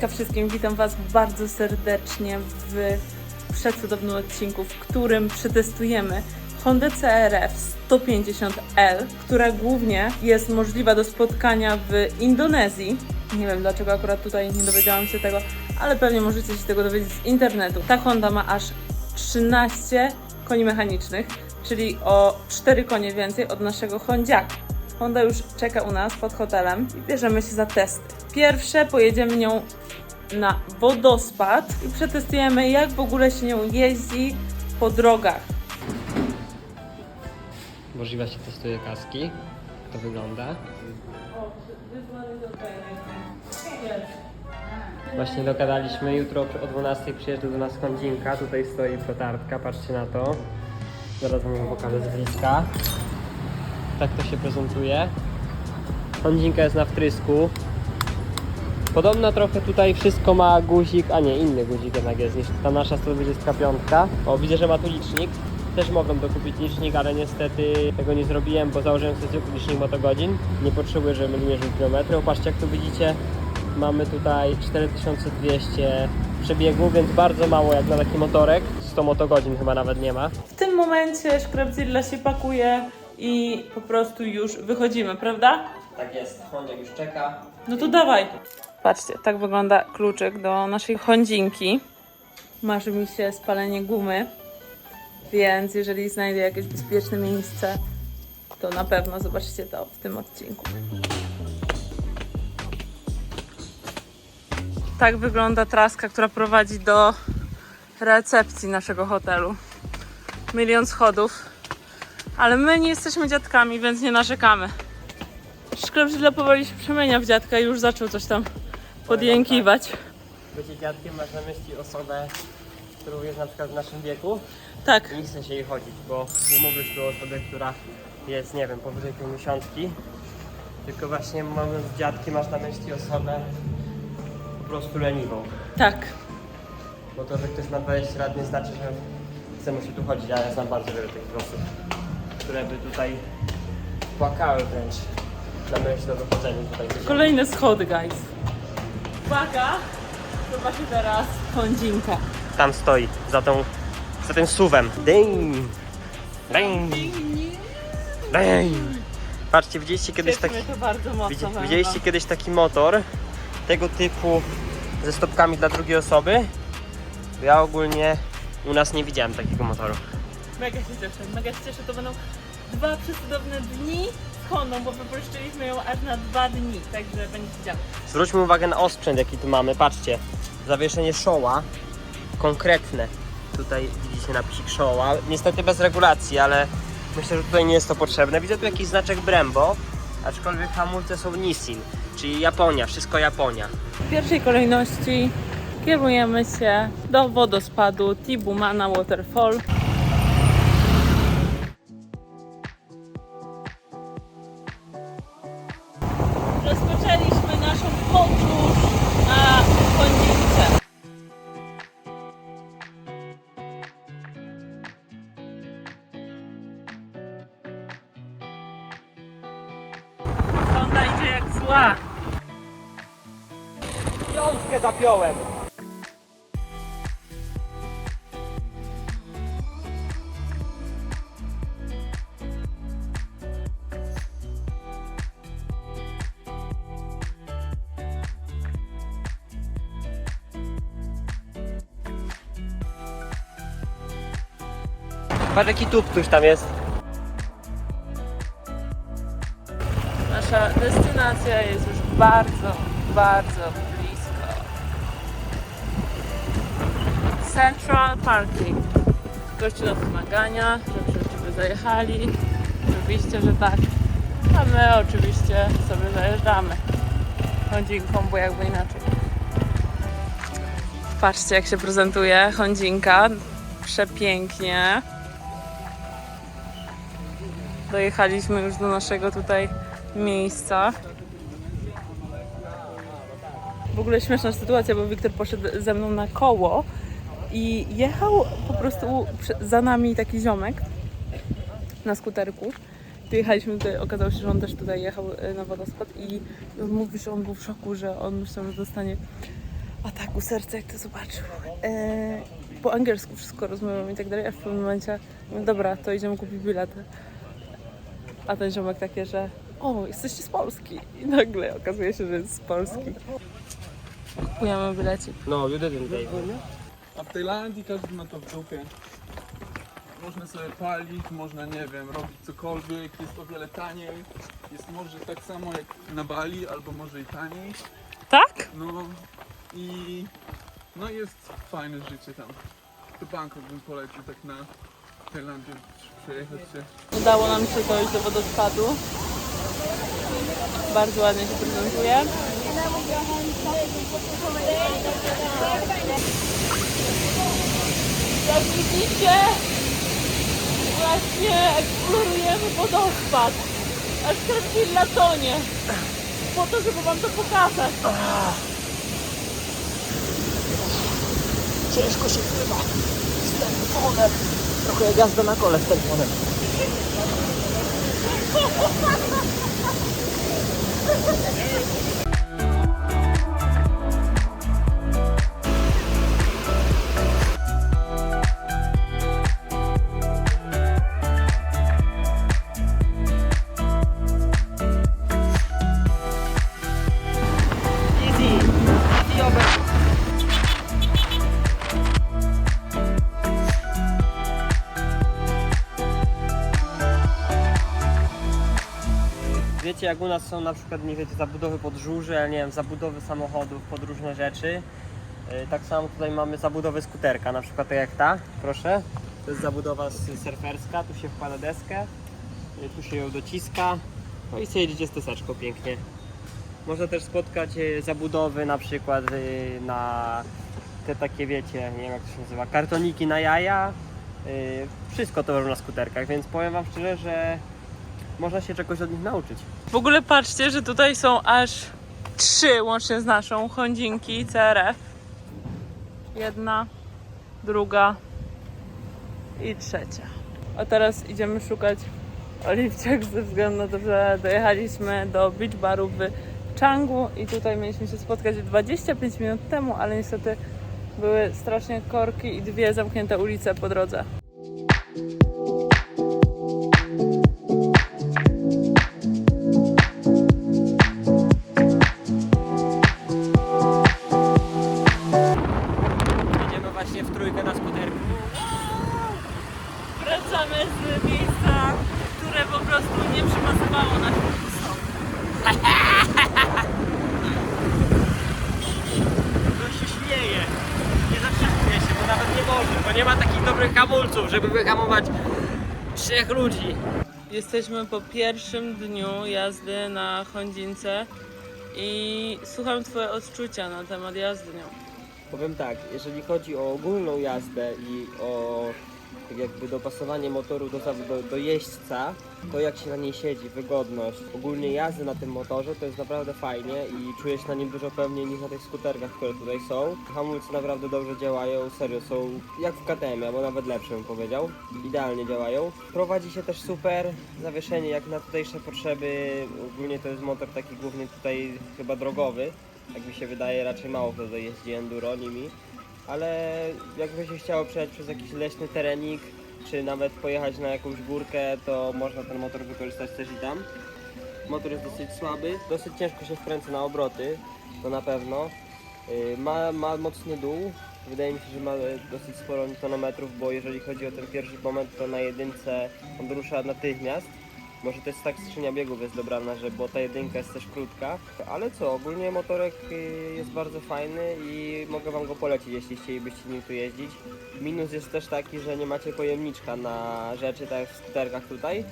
Hejka wszystkim, witam Was bardzo serdecznie w przecudownym odcinku, w którym przetestujemy Honda CRF 150L, która głównie jest możliwa do spotkania w Indonezji. Nie wiem dlaczego akurat tutaj nie dowiedziałam się tego, ale pewnie możecie się tego dowiedzieć z internetu. Ta Honda ma aż 13 koni mechanicznych, czyli o 4 konie więcej od naszego Hondziaka. Honda już czeka u nas pod hotelem i bierzemy się za testy. Pierwsze pojedziemy nią na wodospad i przetestujemy jak w ogóle się nią jeździ po drogach. Możliwe się testuje kaski. Jak to wygląda? Właśnie dogadaliśmy, jutro o 12 przyjeżdża do nas kądzinka. Tutaj stoi petardka, patrzcie na to. Zaraz wam ją pokażę z bliska. Tak to się prezentuje. Kądzinka jest na wtrysku. Podobno trochę tutaj wszystko ma guzik, a nie, inny guzik jednak jest niż ta nasza 125. O, widzę, że ma tu licznik. Też mogłem dokupić licznik, ale niestety tego nie zrobiłem, bo założyłem sobie zwykły licznik motogodzin. Nie potrzebuję, żeby mierzył kilometry. Patrzcie, jak tu widzicie, mamy tutaj 4200 przebiegów, więc bardzo mało jak na taki motorek. 100 motogodzin chyba nawet nie ma. W tym momencie Szkrabzilla się pakuje i po prostu już wychodzimy, prawda? Tak jest, Honda już czeka. No to dawaj. Patrzcie, tak wygląda kluczyk do naszej Hondzinki. Marzy mi się spalenie gumy, więc jeżeli znajdę jakieś bezpieczne miejsce, to na pewno zobaczycie to w tym odcinku. Tak wygląda traska, która prowadzi do recepcji naszego hotelu. Milion schodów, ale my nie jesteśmy dziadkami, więc nie narzekamy. Szkoda, że powoli się przemienia w dziadka i już zaczął coś tam podjękiwać. Bycie dziadkiem masz na myśli osobę, którą jest na przykład w naszym wieku Tak, i nie chce się jej chodzić, bo nie mówisz tu o osobie, która jest, nie wiem, powyżej 50. Tylko właśnie mówiąc dziadki masz na myśli osobę po prostu leniwą. tak. Bo to, że ktoś ma 20 lat nie znaczy, że chce mu się tu chodzić, ale ja znam bardzo wiele takich osób, które by tutaj płakały wręcz na myśl o wychodzeniu tutaj. Kolejne schody, guys. Uwaga! Zobaczcie teraz kądzinka. Tam stoi, za tą, za tym suwem. Ding! Ding! Ding! Patrzcie, widzieliście kiedyś taki, Ciepły to bardzo mocno. widzi, widzieliście kiedyś taki motor tego typu ze stopkami dla drugiej osoby? Ja ogólnie u nas nie widziałem takiego motoru. Mega się cieszę, mega się cieszę. To będą dwa przecudowne dni z Hondą, bo wypuszczyliśmy ją aż na dwa dni, także będzie działo. Zwróćmy uwagę na osprzęt jaki tu mamy, patrzcie. Zawieszenie szoła, konkretne. Tutaj widzicie napisik szoła, niestety bez regulacji, ale myślę, że tutaj nie jest to potrzebne. Widzę tu jakiś znaczek Brembo, aczkolwiek hamulce są Nissin, czyli Japonia, wszystko Japonia. W pierwszej kolejności kierujemy się do wodospadu Tibumana Waterfall. Piątkę zapiąłem! Patrz jaki tuptuś tam jest. Nasza destynacja jest już bardzo, bardzo Central Parking. Gościu nas wymagania, żebyśmy zajechali. Oczywiście, że tak. A my oczywiście sobie zajeżdżamy. Hondzinką, bo jakby inaczej. Patrzcie jak się prezentuje Hondzinka. Przepięknie. Dojechaliśmy już do naszego tutaj miejsca. W ogóle śmieszna sytuacja, bo Wiktor poszedł ze mną na koło i jechał po prostu za nami taki ziomek na skuterku. Tu jechaliśmy tutaj, okazało się, że on też tutaj jechał e, na wodospad i on mówi, że on był w szoku, że on myślał, że dostanie A tak, u serca jak to zobaczył. E, po angielsku wszystko rozmawiam i tak dalej, a w pewnym momencie mówię, dobra, to idziemy kupić bilety. A ten ziomek takie, że o, jesteście z Polski. I nagle okazuje się, że jest z Polski. Kupujemy bilecik. No, you didn't David. A w Tajlandii każdy ma to w dupie. Można sobie palić, można, nie wiem, robić cokolwiek, jest o wiele taniej. Jest może tak samo jak na Bali, albo może i taniej. Tak? No i no jest fajne życie tam. Do Bangkok bym polecił tak na Tajlandię przejechać się. Udało nam się dojść do wodospadu. Bardzo ładnie się prezentuje. Jak widzicie, właśnie eksplorujemy wodospad. Aż krew na tonie. Po to, żeby wam to pokazać. Ciężko się pływa z telefonem. Trochę jak jazda na kole z telefonem. jak u nas są na przykład, nie wiecie, zabudowy pod żuże, nie wiem, zabudowy samochodów pod różne rzeczy. Yy, Tak samo tutaj mamy zabudowę skuterka, na przykład tak jak ta, proszę. To jest zabudowa surferska, tu się wkłada deskę, yy, tu się ją dociska, no i sobie jedziecie z deseczką pięknie. Można też spotkać yy, zabudowy na przykład na te takie, wiecie, nie wiem jak to się nazywa, kartoniki na jaja. Wszystko to robią na skuterkach, więc powiem Wam szczerze, że można się czegoś od nich nauczyć. W ogóle patrzcie, że tutaj są aż trzy łącznie z naszą Hondzinki CRF. Jedna, druga i trzecia. A teraz idziemy szukać oliwciak ze względu na to, że dojechaliśmy do beach baru w Changu i tutaj mieliśmy się spotkać 25 minut temu, ale niestety były strasznie korki i dwie zamknięte ulice po drodze. Jesteśmy po pierwszym dniu jazdy na Hondzince i słucham Twoje odczucia na temat jazdy nią. Powiem tak, jeżeli chodzi o ogólną jazdę i o tak jakby dopasowanie motoru do, do, do jeźdźca, to jak się na niej siedzi, wygodność, ogólnie jazdy na tym motorze to jest naprawdę fajnie i czuję się na nim dużo pewniej niż na tych skuterkach, które tutaj są. Hamulce naprawdę dobrze działają, serio są jak w KTM, albo nawet lepsze bym powiedział. Idealnie działają. Prowadzi się też super, zawieszenie jak na tutejsze potrzeby, ogólnie to jest motor taki głównie tutaj chyba drogowy, jak mi się wydaje, raczej mało kto jeździ enduro nimi, ale jakby się chciało przejechać przez jakiś leśny terenik, czy nawet pojechać na jakąś górkę, to można ten motor wykorzystać też i tam. Motor jest dosyć słaby, dosyć ciężko się wkręca na obroty, to na pewno. Yy, Ma, ma mocny dół, wydaje mi się, że ma dosyć sporo newtonometrów, bo jeżeli chodzi o ten pierwszy moment, to na jedynce on rusza natychmiast. Może jest tak skrzynia biegów jest dobrana, że bo ta jedynka jest też krótka, ale co, ogólnie motorek y, jest bardzo fajny i mogę Wam go polecić, jeśli chcielibyście nim tu jeździć. Minus jest też taki, że nie macie pojemniczka na rzeczy, tak jak w skuterkach tutaj,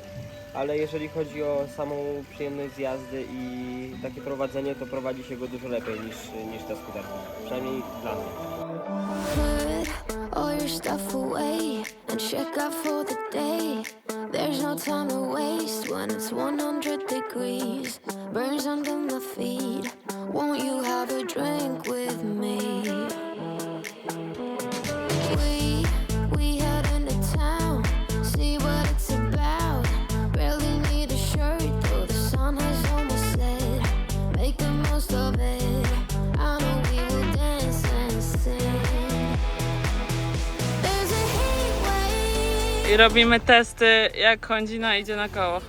ale jeżeli chodzi o samą przyjemność z jazdy i takie prowadzenie, to prowadzi się go dużo lepiej niż, niż te skuterki, przynajmniej dla mnie. There's no time to waste when it's 100 degrees. Burns under my feet. Won't you have a drink with me? I robimy testy, jak Hondzina idzie na koło.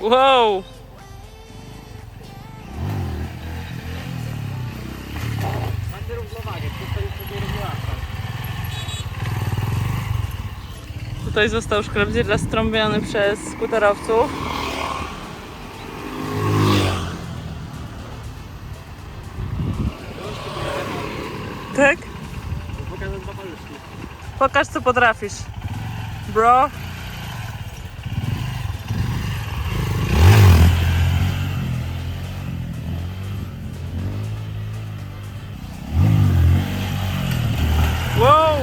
Wow! Równowagę, jest sobie równowarta. Tutaj został szkrabdziela strąbiony przez skuterowców. Tak? Pokaż co potrafisz. Bro. Wow!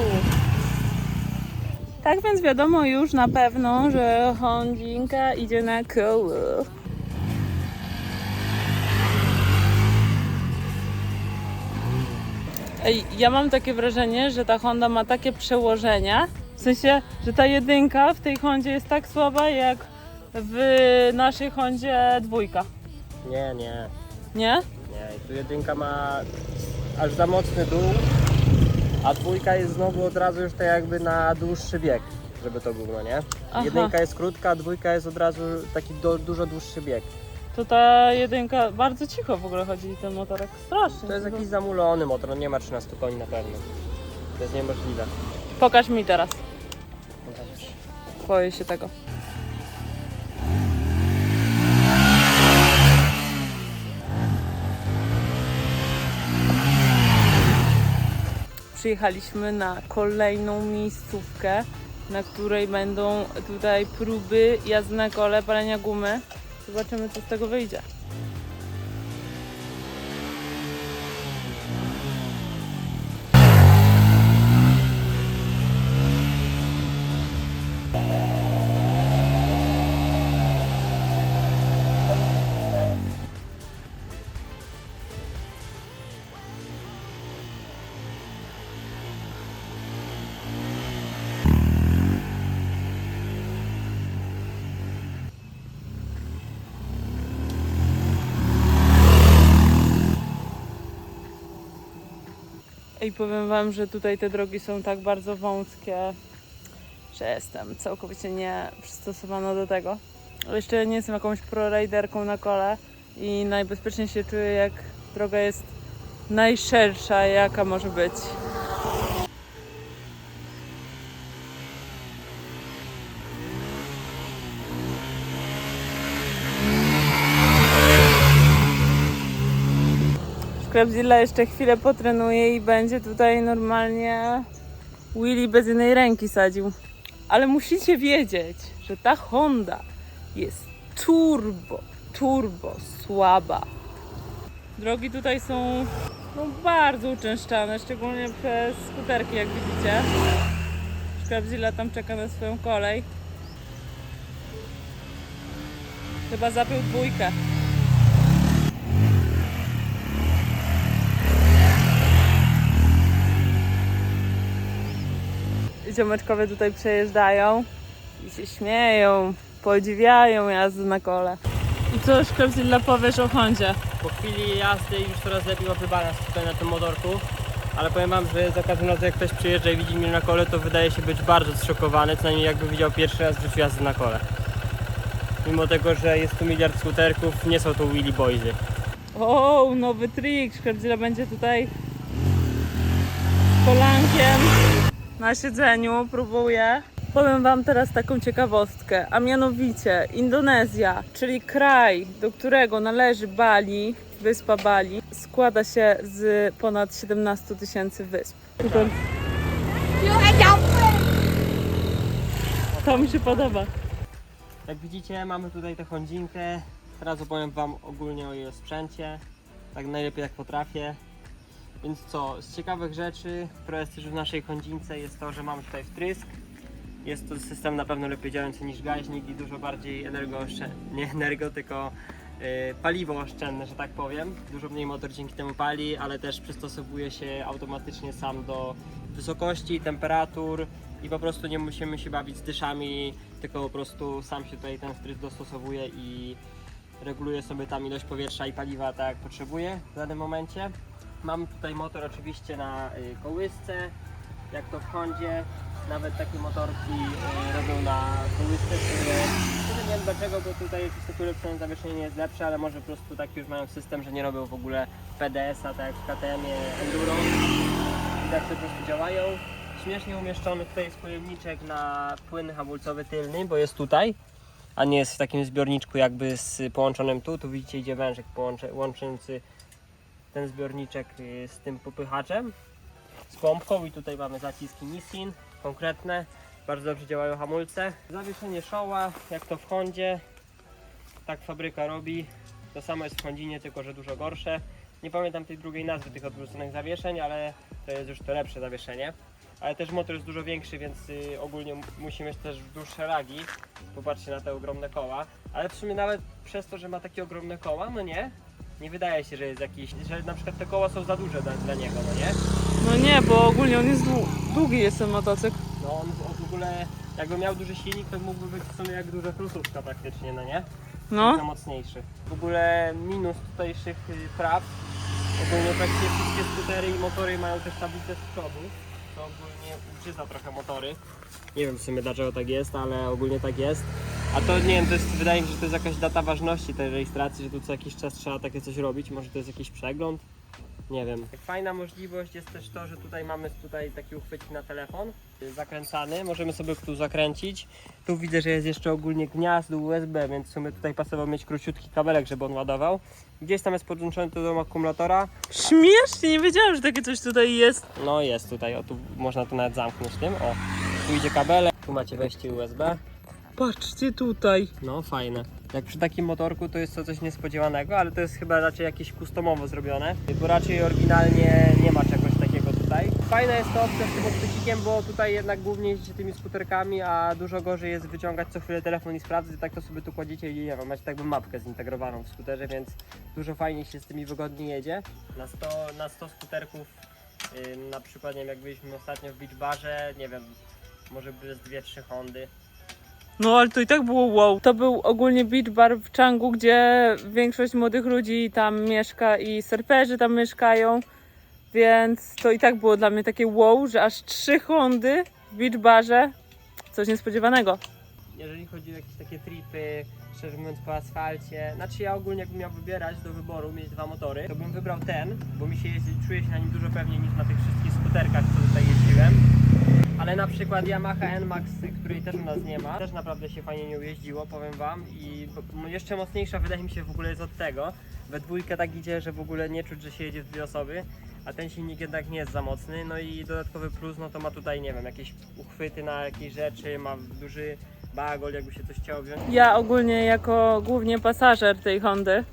Tak więc wiadomo już na pewno, że Hondzinka idzie na koło. Ja mam takie wrażenie, że ta Honda ma takie przełożenia, w sensie, że ta jedynka w tej Hondzie jest tak słaba jak w naszej Hondzie dwójka. Nie, nie, Nie? nie. I tu jedynka ma aż za mocny dół, a dwójka jest znowu od razu już tak jakby na dłuższy bieg, żeby to było, nie? Aha. Jedynka jest krótka, a dwójka jest od razu taki do, dużo dłuższy bieg. To ta jedynka bardzo cicho w ogóle chodzi ten motorek. Strasznie. To jest jakiś zamulony motor, on nie ma 13 koni na pewno. To jest niemożliwe. Pokaż mi teraz. Boję się tego. Przyjechaliśmy na kolejną miejscówkę, na której będą tutaj próby jazdy na kole, palenia gumy. Zobaczymy, co z tego wyjdzie. I powiem Wam, że tutaj te drogi są tak bardzo wąskie, że jestem całkowicie nie przystosowana do tego. Jeszcze nie jestem jakąś prorajderką na kole i najbezpieczniej się czuję, jak droga jest najszersza, jaka może być. Scrapzilla jeszcze chwilę potrenuje i będzie tutaj normalnie Willy bez jednej ręki sadził. Ale musicie wiedzieć, że ta Honda jest turbo, turbo słaba. Drogi tutaj są no, bardzo uczęszczane, szczególnie przez skuterki, jak widzicie. Scrapzilla tam czeka na swoją kolej. Chyba zapiął dwójkę. Ziomeczkowie tutaj przejeżdżają i się śmieją, podziwiają jazdy na kole. I co Szkrabzilla powiesz o Hondzie? Po chwili jazdy już coraz lepiej balans tutaj na tym motorku. Ale powiem wam, że za każdym razem jak ktoś przyjeżdża i widzi mnie na kole, to wydaje się być bardzo zszokowany, co najmniej jakby widział pierwszy raz w życiu jazdy na kole. Mimo tego, że jest tu miliard skuterków, nie są to Willy Boysy. O, nowy trik! Szkrabzilla będzie tutaj z kolankiem na siedzeniu, próbuje. Powiem Wam teraz taką ciekawostkę, a mianowicie Indonezja, czyli kraj, do którego należy Bali, wyspa Bali, składa się z ponad 17 tysięcy wysp. Super. To mi się podoba. Jak widzicie, mamy tutaj tę Hondzinkę. Teraz opowiem wam ogólnie o jej sprzęcie. Tak najlepiej jak potrafię. Więc co, z ciekawych rzeczy, która jest też w naszej Hondzince jest to, że mamy tutaj wtrysk. Jest to system na pewno lepiej działający niż gaźnik i dużo bardziej energooszczędny, nie energo, tylko yy, paliwo oszczędne, że tak powiem. Dużo mniej motor dzięki temu pali, ale też przystosowuje się automatycznie sam do wysokości, temperatur i po prostu nie musimy się bawić z dyszami, tylko po prostu sam się tutaj ten wtrysk dostosowuje i reguluje sobie tam ilość powietrza i paliwa tak jak potrzebuje w danym momencie. Mamy tutaj motor oczywiście na y, kołysce, jak to w Hondzie, nawet takie motorki y, robią na kołysce, które nie wiem dlaczego, bo tutaj jakieś takie ulepszone zawieszenie nie jest lepsze, ale może po prostu taki już mają system, że nie robią w ogóle PDS-a, tak jak w KTM-ie Enduro. Widać, że po prostu działają. Śmiesznie umieszczony tutaj jest pojemniczek na płyn hamulcowy tylny, bo jest tutaj, a nie jest w takim zbiorniczku jakby z połączonym tu. Tu widzicie idzie wężyk połączy, łączący ten zbiorniczek y, z tym popychaczem z pompką i tutaj mamy zaciski Nissin konkretne. Bardzo dobrze działają hamulce. Zawieszenie Showa, jak to w Hondzie. Tak fabryka robi. To samo jest w Hondzinie, tylko że dużo gorsze. Nie pamiętam tej drugiej nazwy tych odwróconych zawieszeń, ale to jest już to lepsze zawieszenie. Ale też motor jest dużo większy, więc y, ogólnie m- musi mieć też dłuższe ragi. Popatrzcie na te ogromne koła. Ale w sumie nawet przez to, że ma takie ogromne koła, no nie, nie wydaje się, że jest jakiś, że na przykład te koła są za duże dla, dla niego, no nie? No nie, bo ogólnie on jest dłu- długi jest ten motocykl. No on w ogóle, jakby miał duży silnik, to mógłby być w sumie jak duża klusówka praktycznie, no nie? No. Tylko mocniejszy. W ogóle minus tutejszych y, praw, ogólnie praktycznie wszystkie skutery i motory mają też tablicę z przodu, to ogólnie ubrzyza trochę motory. Nie wiem w sumie dlaczego tak jest, ale ogólnie tak jest. A to nie wiem, to jest, wydaje mi się, że to jest jakaś data ważności tej rejestracji, że tu co jakiś czas trzeba takie coś robić, może to jest jakiś przegląd. Nie wiem. Fajna możliwość jest też to, że tutaj mamy tutaj taki uchwycik na telefon zakręcany. Możemy sobie tu zakręcić. Tu widzę, że jest jeszcze ogólnie gniazdo USB, więc w sumie tutaj pasował mieć króciutki kabelek, żeby on ładował. Gdzieś tam jest podłączony to do akumulatora. Śmiesznie, nie wiedziałam, że takie coś tutaj jest. No jest tutaj, o tu można to nawet zamknąć tym. O, tu idzie kabelek, tu macie wejście USB. Patrzcie tutaj. No fajne. Jak przy takim motorku to jest to coś niespodziewanego, ale to jest chyba raczej jakieś customowo zrobione, bo raczej oryginalnie nie ma czegoś takiego tutaj. Fajna jest to opcja z tym uchwycikiem, bo tutaj jednak głównie jeździcie tymi skuterkami, a dużo gorzej jest wyciągać co chwilę telefon i sprawdzać, tak to sobie tu kładziecie i nie wiem, macie tak mapkę zintegrowaną w skuterze, więc dużo fajniej się z tymi wygodnie jedzie. Na 100, na 100 skuterków, na przykład nie wiem, jak byliśmy ostatnio w Beach Barze, nie wiem, może by z 2-3 Hondy. No ale to i tak było wow. To był ogólnie beach bar w Changu, gdzie większość młodych ludzi tam mieszka i surferzy tam mieszkają. Więc to i tak było dla mnie takie wow, że aż trzy Hondy w beach barze. Coś niespodziewanego. jeżeli chodzi o jakieś takie tripy, szczerze mówiąc po asfalcie, znaczy ja ogólnie jakbym miał wybierać do wyboru, mieć dwa motory, to bym wybrał ten, bo mi się jeździ, czuję się na nim dużo pewniej niż na tych wszystkich skuterkach, co tutaj jeździłem. Ale na przykład Yamaha NMAX, której też u nas nie ma, też naprawdę się fajnie nią jeździło, powiem wam. I b- jeszcze mocniejsza wydaje mi się w ogóle jest od tego. We dwójkę tak idzie, że w ogóle nie czuć, że się jedzie w dwie osoby, a ten silnik jednak nie jest za mocny. No i dodatkowy plus, no to ma tutaj, nie wiem, jakieś uchwyty na jakieś rzeczy, ma duży bagol, jakby się coś chciało wziąć. Ja ogólnie jako głównie pasażer tej Hondy,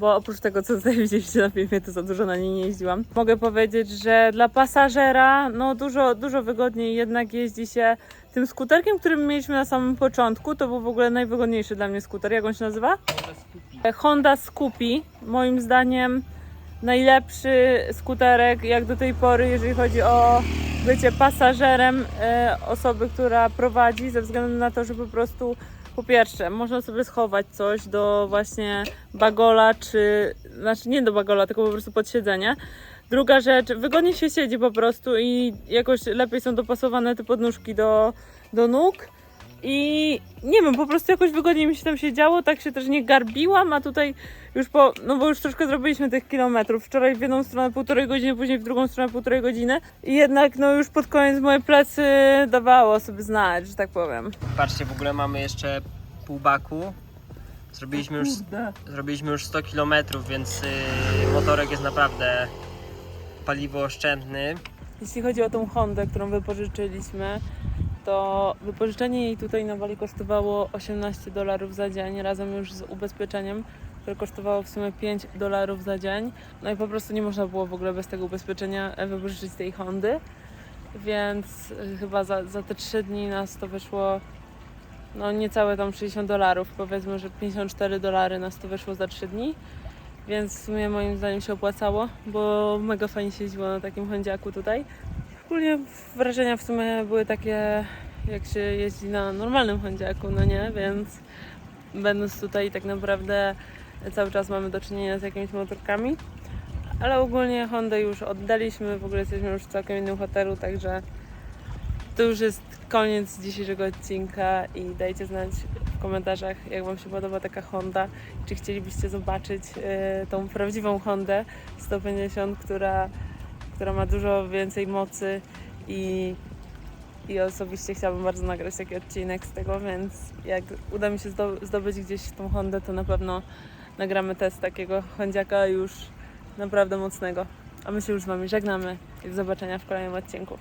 bo oprócz tego, co tutaj widzieliście na filmie, to za dużo na niej nie jeździłam. Mogę powiedzieć, że dla pasażera no dużo, dużo wygodniej jednak jeździ się tym skuterkiem, którym mieliśmy na samym początku. To był w ogóle najwygodniejszy dla mnie skuter. Jak on się nazywa? Honda Scoopy. Moim zdaniem najlepszy skuterek jak do tej pory, jeżeli chodzi o bycie pasażerem e, osoby, która prowadzi, ze względu na to, że po prostu po pierwsze, można sobie schować coś do właśnie bagola, czy znaczy nie do bagola, tylko po prostu pod siedzenie. Druga rzecz, wygodnie się siedzi po prostu i jakoś lepiej są dopasowane te podnóżki do, do nóg. I nie wiem, po prostu jakoś wygodniej mi się tam siedziało, tak się też nie garbiłam, a tutaj już po, no bo już troszkę zrobiliśmy tych kilometrów. Wczoraj w jedną stronę półtorej godziny, później w drugą stronę półtorej godziny. I jednak no już pod koniec moje plecy dawało sobie znać, że tak powiem. Patrzcie, w ogóle mamy jeszcze pół baku. Zrobiliśmy już, zrobiliśmy już 100 km, więc y, motorek jest naprawdę paliwo oszczędny. Jeśli chodzi o tą Hondę, którą wypożyczyliśmy, to wypożyczenie jej tutaj na Bali kosztowało 18 dolarów za dzień, razem już z ubezpieczeniem, które kosztowało w sumie 5 dolarów za dzień. No i po prostu nie można było w ogóle bez tego ubezpieczenia e, wypożyczyć tej Hondy, więc y, chyba za, za te 3 dni nas to wyszło no niecałe tam 60 dolarów, powiedzmy, że 54 dolary nas to wyszło za 3 dni. Więc w sumie moim zdaniem się opłacało, bo mega fajnie się jeździło na takim Hondziaku tutaj. Ogólnie wrażenia w sumie były takie, jak się jeździ na normalnym Hondziaku, no nie? Więc będąc tutaj tak naprawdę cały czas mamy do czynienia z jakimiś motorkami. Ale ogólnie Hondę już oddaliśmy, w ogóle jesteśmy już w całkiem innym hotelu, także to już jest koniec dzisiejszego odcinka i dajcie znać w komentarzach, jak Wam się podoba taka Honda. Czy chcielibyście zobaczyć e, tą prawdziwą Hondę 150, która, która ma dużo więcej mocy i, i osobiście chciałabym bardzo nagrać taki odcinek z tego, więc jak uda mi się zdo- zdobyć gdzieś tą Hondę, to na pewno nagramy test takiego Hondziaka już naprawdę mocnego. A my się już z Wami żegnamy i do zobaczenia w kolejnym odcinku.